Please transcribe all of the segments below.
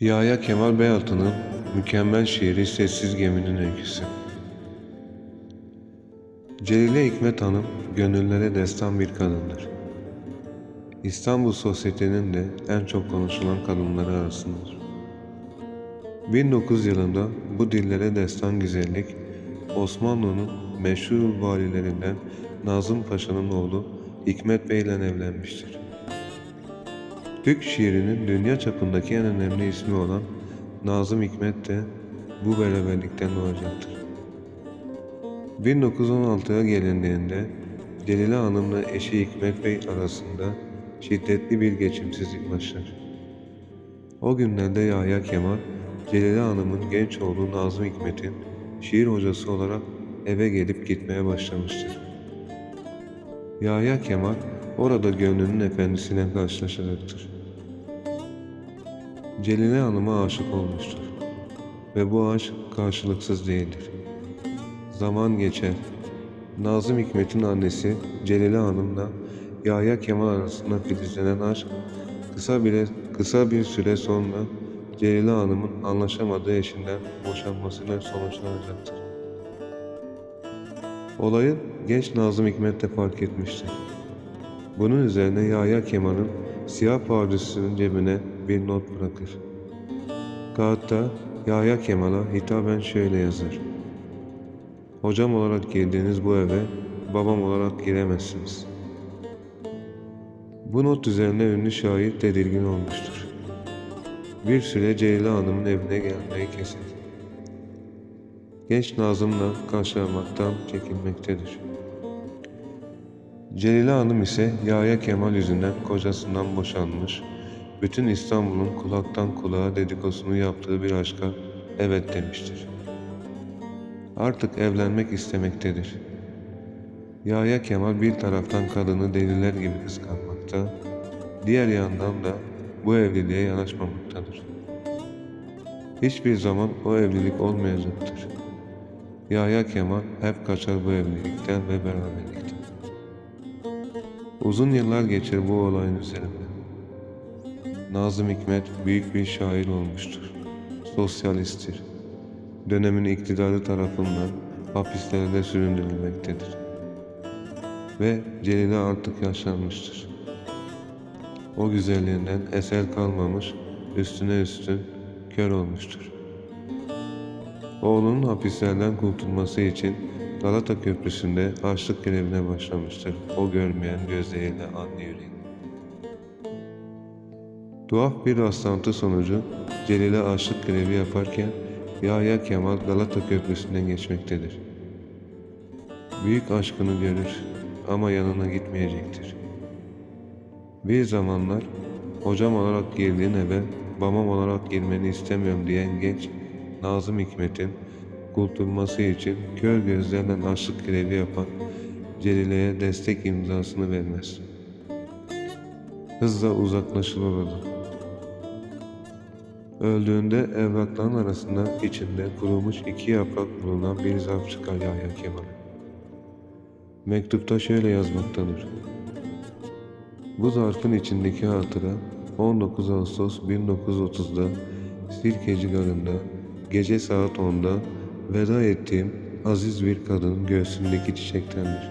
Yahya Kemal Beyaltı'nın mükemmel şiiri Sessiz Geminin Öyküsü. Celile Hikmet Hanım gönüllere destan bir kadındır. İstanbul sosyetenin de en çok konuşulan kadınları arasındadır. 1900 yılında bu dillere destan güzellik Osmanlı'nın meşhur valilerinden Nazım Paşa'nın oğlu Hikmet Bey ile evlenmiştir. Türk şiirinin dünya çapındaki en önemli ismi olan Nazım Hikmet de bu beraberlikten doğacaktır. 1916'ya gelindiğinde Celile Hanım'la eşi Hikmet Bey arasında şiddetli bir geçimsizlik başlar. O günlerde Yahya Kemal, Celile Hanım'ın genç oğlu Nazım Hikmet'in şiir hocası olarak eve gelip gitmeye başlamıştır. Yahya Kemal orada gönlünün efendisine karşılaşacaktır. Celile Hanım'a aşık olmuştur. Ve bu aşk karşılıksız değildir. Zaman geçer. Nazım Hikmet'in annesi Celile Hanım'la Yahya Kemal arasında filizlenen aşk kısa bile kısa bir süre sonra Celile Hanım'ın anlaşamadığı eşinden boşanmasıyla sonuçlanacaktır. Olayı genç Nazım Hikmet de fark etmiştir. Bunun üzerine Yahya Kemal'in siyah pardesüsünün cebine bir not bırakır. Kağıtta Yahya Kemal'a hitaben şöyle yazar. Hocam olarak girdiğiniz bu eve babam olarak giremezsiniz. Bu not üzerine ünlü şair tedirgin olmuştur. Bir süre Celile Hanım'ın evine gelmeyi keser. Genç Nazım'la karşılamaktan çekinmektedir. Celile Hanım ise Yahya Kemal yüzünden kocasından boşanmış, bütün İstanbul'un kulaktan kulağa dedikodusunu yaptığı bir aşka evet demiştir. Artık evlenmek istemektedir. Yahya Kemal bir taraftan kadını deliler gibi kıskanmakta, diğer yandan da bu evliliğe yanaşmamaktadır. Hiçbir zaman o evlilik olmayacaktır. Yahya Kemal hep kaçar bu evlilikten ve beraberlikten. Uzun yıllar geçer bu olayın üzerinden. Nazım Hikmet büyük bir şair olmuştur. Sosyalisttir. Dönemin iktidarı tarafından hapislerde süründürülmektedir. Ve Celile artık yaşlanmıştır. O güzelliğinden eser kalmamış, üstüne üstün kör olmuştur. Oğlunun hapislerden kurtulması için Galata Köprüsü'nde açlık grevine başlamıştır. O görmeyen gözleriyle anne yüreği. Tuhaf bir rastlantı sonucu Celil'e açlık grevi yaparken Yahya Kemal Galata Köprüsü'nden geçmektedir. Büyük aşkını görür ama yanına gitmeyecektir. Bir zamanlar hocam olarak girdiğin eve babam olarak girmeni istemiyorum diyen genç Nazım Hikmet'in kurtulması için kör gözlerden açlık grevi yapan Celile'ye destek imzasını vermez. Hızla uzaklaşır oradan. Öldüğünde evrakların arasında içinde kurumuş iki yaprak bulunan bir zarf çıkar Yahya Kemal'e. Mektupta şöyle yazmaktadır. Bu zarfın içindeki hatıra 19 Ağustos 1930'da Sirkeci Garı'nda gece saat 10'da veda ettiğim aziz bir kadının göğsündeki çiçektendir.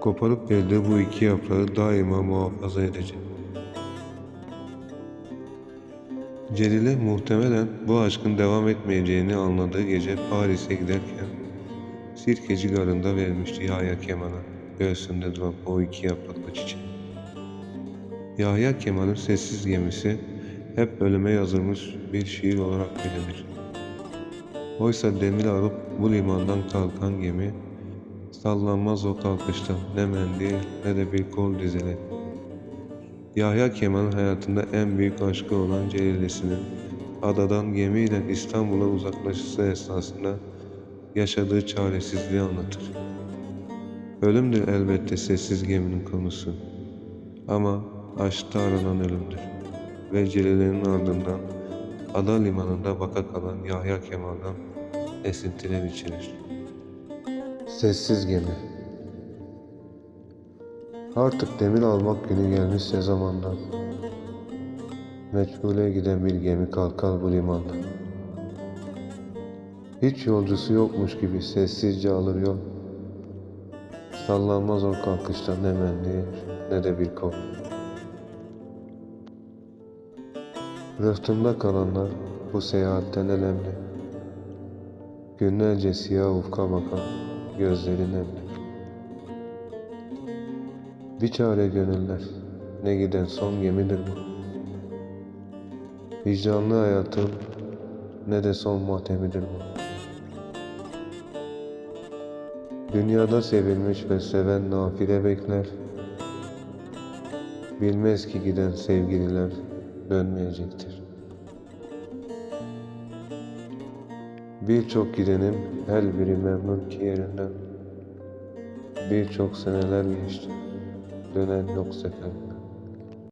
Koparıp elde bu iki yaprağı daima muhafaza edeceğim. Celile muhtemelen bu aşkın devam etmeyeceğini anladığı gece Paris'e giderken Sirkeci Garı'nda vermişti Yahya Kemal'a göğsünde duran o iki yapraklı çiçek. Yahya Kemal'in sessiz gemisi hep ölüme yazılmış bir şiir olarak bilinir. Oysa demir alıp bu limandan kalkan gemi sallanmaz o kalkışta ne mendil ne de bir kol dizeli. Yahya Kemal'in hayatında en büyük aşkı olan Celilesinin adadan gemiyle İstanbul'a uzaklaşışı esnasında yaşadığı çaresizliği anlatır. Ölümdür elbette sessiz geminin konusu. Ama aşkta aranan ölümdür. Ve Celile'nin ardından ada limanında baka kalan Yahya Kemal'dan esintiler içirir. Sessiz gemi Artık demir almak günü gelmişse zamandan Meçhule giden bir gemi kalkar bu limanda. Hiç yolcusu yokmuş gibi sessizce alır yol. Sallanmaz o kalkışta ne mendil ne de bir kol. Rıhtımda kalanlar bu seyahatten elemli. Günlerce siyah ufka bakan gözleri nemli. Bir çare gönüller, ne giden son gemidir bu. Vicdanlı hayatın ne de son matemidir bu. Dünyada sevilmiş ve seven nafile bekler. Bilmez ki giden sevgililer dönmeyecektir. Birçok gidenin her biri memnun ki yerinden. Birçok seneler geçti. Dönen yok sefer.